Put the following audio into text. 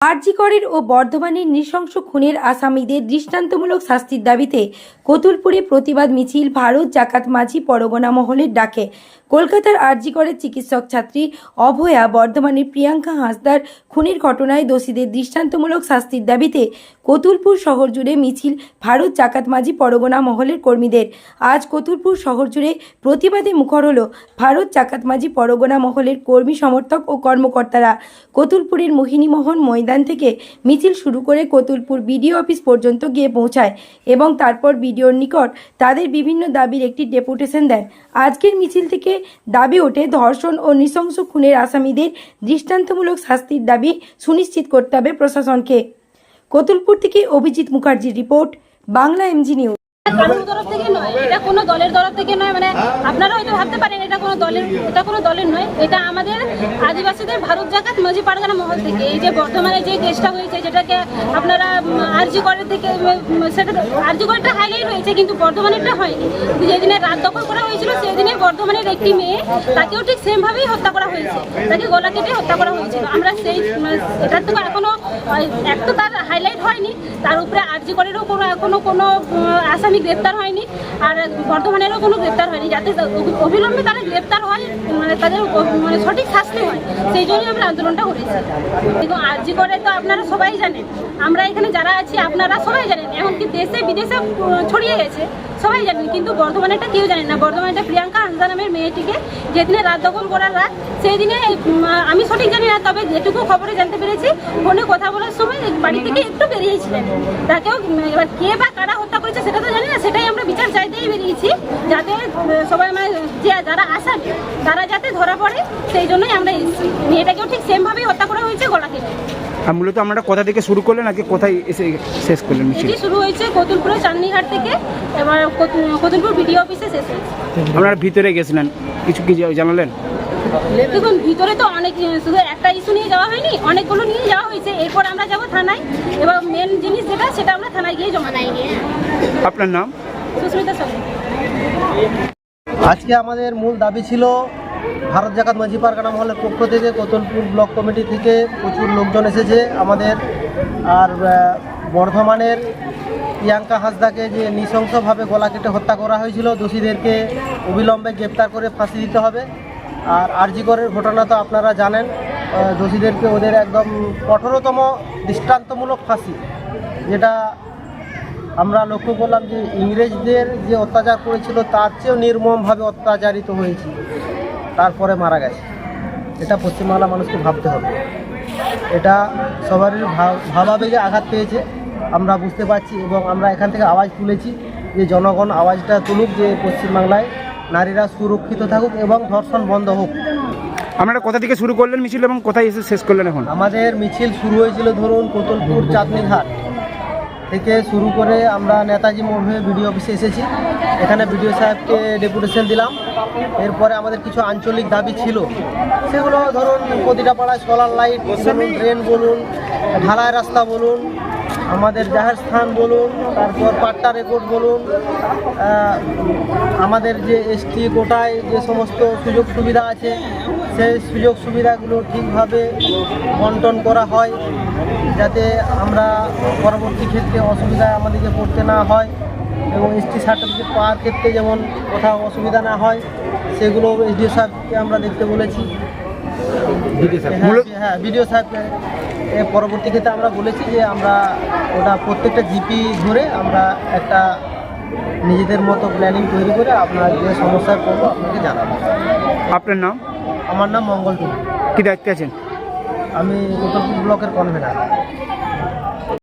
আরজিকরের ও বর্ধমানের নৃশংস খুনের আসামিদের দৃষ্টান্তমূলক শাস্তির দাবিতে কতুলপুরে প্রতিবাদ মিছিল ভারত জাকাত মাঝি পরগনা মহলের ডাকে। কলকাতার আরজিকরের চিকিৎসক ছাত্রী অভয়া বর্ধমানের প্রিয়াঙ্কা হাঁসদার খুনের ঘটনায় দোষীদের দৃষ্টান্তমূলক শাস্তির দাবিতে কতুলপুর শহর জুড়ে মিছিল ভারত জাকাত মাঝি পরগনা মহলের কর্মীদের। আজ কতুলপুর শহর জুড়ে প্রতিবাদে মুখর হল ভারত জাকাত মাঝি পরগনা মহলের কর্মী সমর্থক ও কর্মকর্তারা। কতুলপুরের মোহিনীমোহন ময়দান থেকে মিছিল শুরু করে কতুলপুর বিডিও অফিস পর্যন্ত গিয়ে পৌঁছায় এবং তারপর বিডিওর নিকট তাদের বিভিন্ন দাবির একটি ডেপুটেশন দেন। আজকের মিছিল থেকে দাবি ওঠে, ধর্ষণ ও নৃশংস খুনের আসামিদের দৃষ্টান্তমূলক শাস্তির দাবি সুনিশ্চিত করতে হবে প্রশাসনকে। কতুলপুর থেকে অভিজিৎ মুখার্জির রিপোর্ট, বাংলা এমজি নিউজ এটা কোনো দলের তরফ থেকে নয় মানে আপনারা হয়তো ভাবতে পারেন এটা কোনো দলের এটা কোনো দলের নয় এটা আমাদের আদিবাসীদের ভারত জাকাত মাঝি পারগানা মহল থেকে। এই যে বর্তমানে যে কেসটা হয়েছে যেটাকে আপনারা আরজি করের থেকে সেটা আরজি করেরটা হাইলাইট হয়েছে কিন্তু বর্ধমানেরটা হয়নি। যেদিনে রাত দখল করা হয়েছিল সেদিনে বর্ধমানের একটি মেয়ে তাকেও ঠিক সেম ভাবেই হত্যা করা হয়েছে। তাকে গলা কেটে হত্যা করা হয়েছিল। আমরা সেই মানে এটার তো এখনও এক তো তার হাইলাইট হয়নি তার উপরে আরজি করেরও কোনো এখনও কোনো উম, আসামি গ্রেপ্তার হয়নি, আর বর্ধমানেরও কোনো গ্রেপ্তার হয়নি। যাতে অবিলম্বে তারা গ্রেপ্তার হয় মানে তাদের মানে সঠিক শাস্তি হয়, সেই জন্যই আমরা আন্দোলনটা করেছি। দেখুন আরজি করে তো আপনারা সবাই জানেন, আমরা এখানে যারা আছি, আপনারা সবাই জানেন, এমনকি দেশে বিদেশে ছড়িয়ে গেছে, সবাই জানেন, কিন্তু বর্ধমানেরটা কেউ জানেন না। বর্ধমানেরটা প্রিয়াঙ্কা হাসদা নামের মেয়েটিকে যেদিনে রাত দখল করার রাত সেই দিনে আমি সঠিক জানি না, তবে যেটুকু খবরে জানতে পেরেছি, ফোনে কথা বলার সময় বাড়ি থেকে একটু বেরিয়েছিলেন। তাকেও এবার কে বা কারা হত্যা করেছে, সেটা তো জানি না সেটাই আমরা বিচার চাইতেই বেরিয়েছি। যাতে সবাই মানে যে যারা আসামি তারা যাতে ধরা পড়ে সেই জন্যই আমরা এসেছি। মেয়েটাকেও ঠিক সেমভাবেই হত্যা করা হয়েছে গলা কেটে। আর মূলত আমরা কোথা থেকে শুরু করলেন নাকি কোথায় এসে শেষ করলেন মিছিল এটি শুরু হয়েছে কতুলপুরের চাঁদনিঘাট থেকে। এবার কত- কতুলপুর বিডিও অফিসে শেষ হয়েছে। আপনারা ভিতরে গেছিলেন কিছু কি জানালেন? দেখুন ভিতরে তো অনেক শুধু একটা ইস্যু নিয়ে যাওয়া হয়নি অনেকগুলো নিয়ে যাওয়া হয়েছে। এরপর আমরা যাব থানায়। এবার সেটা আমরা থানায় গিয়ে জমা দেয় আপনার নাম? সুস্মিতা সঙ্গে আজকে আমাদের মূল দাবি ছিল ভারত জাকাত মাঝি পারগানা মহলের পক্ষ থেকে কোতলপুর ব্লক কমিটি থেকে প্রচুর লোকজন এসেছে আমাদের আর বর্ধমানের প্রিয়াঙ্কা হাসদাকে যে নৃশংসভাবে গলা কেটে হত্যা করা হয়েছিল দোষীদেরকে অবিলম্বে গ্রেপ্তার করে ফাঁসি দিতে হবে। আর আরজিকরের ঘটনা তো আপনারা জানেন দোষীদেরকে ওদের একদম কঠোরতম দৃষ্টান্তমূলক ফাঁসি। যেটা আমরা লক্ষ্য করলাম যে ইংরেজদের যে অত্যাচার করেছিল তার চেয়েও নির্মমভাবে অত্যাচারিত হয়েছে। তারপরে মারা গেছে। এটা পশ্চিমবাংলা মানুষকে ভাবতে হবে। এটা সবারই ভাব- ভাবাবেগে আঘাত পেয়েছে। আমরা বুঝতে পারছি এবং আমরা এখান থেকে আওয়াজ তুলেছি যে জনগণ আওয়াজটা তুলুক যে পশ্চিমবাংলায় নারীরা সুরক্ষিত থাকুক এবং ধর্ষণ বন্ধ হোক। আপনারা কোথা থেকে শুরু করলেন মিছিল এবং কোথায় এসে শেষ করলেন এখন? আমাদের মিছিল শুরু হয়েছিল ধরুন কোতলপুর চাঁদনীঘাট। থেকে শুরু করে আমরা নেতাজি মোড় বিডিও অফিসে এসেছি। এখানে বিডিও সাহেবকে ডেপুটেশন দিলাম। এরপরে আমাদের কিছু আঞ্চলিক দাবি ছিল। সেগুলো ধরুন প্রতিটা পাড়ায় সোলার লাইট বলুন ট্রেন বলুন, ঢালাই রাস্তা বলুন, আমাদের জাহের স্থান বলুন, তারপর পাট্টা রেকর্ড বলুন আমাদের যে এসটি কোটায় যে সমস্ত সুযোগ সুবিধা আছে সেই সুযোগ সুবিধাগুলো ঠিকভাবে বন্টন করা হয় যাতে আমরা পরবর্তী ক্ষেত্রে অসুবিধায় আমাদেরকে পড়তে না হয় এবং এসটি সার্টিফিকেট পাওয়ার ক্ষেত্রে যেমন কোথাও অসুবিধা না হয় সেগুলো এসডিও সাহেবকে আমরা দেখতে বলেছি। হ্যাঁ, হ্যাঁ বিডিও সাহেবকে পরবর্তী ক্ষেত্রে আমরা বলেছি যে আমরা ওটা প্রত্যেকটা জিপি ধরে আমরা একটা নিজেদের মতো প্ল্যানিং তৈরি করে আপনার যে সমস্যায় পড়ব আপনাকে জানাব। আপনার নাম? আমার নাম মঙ্গল টুডু কি দায়িত্বে আছেন? আমি উত্তরপুর ব্লকের কনভেনার।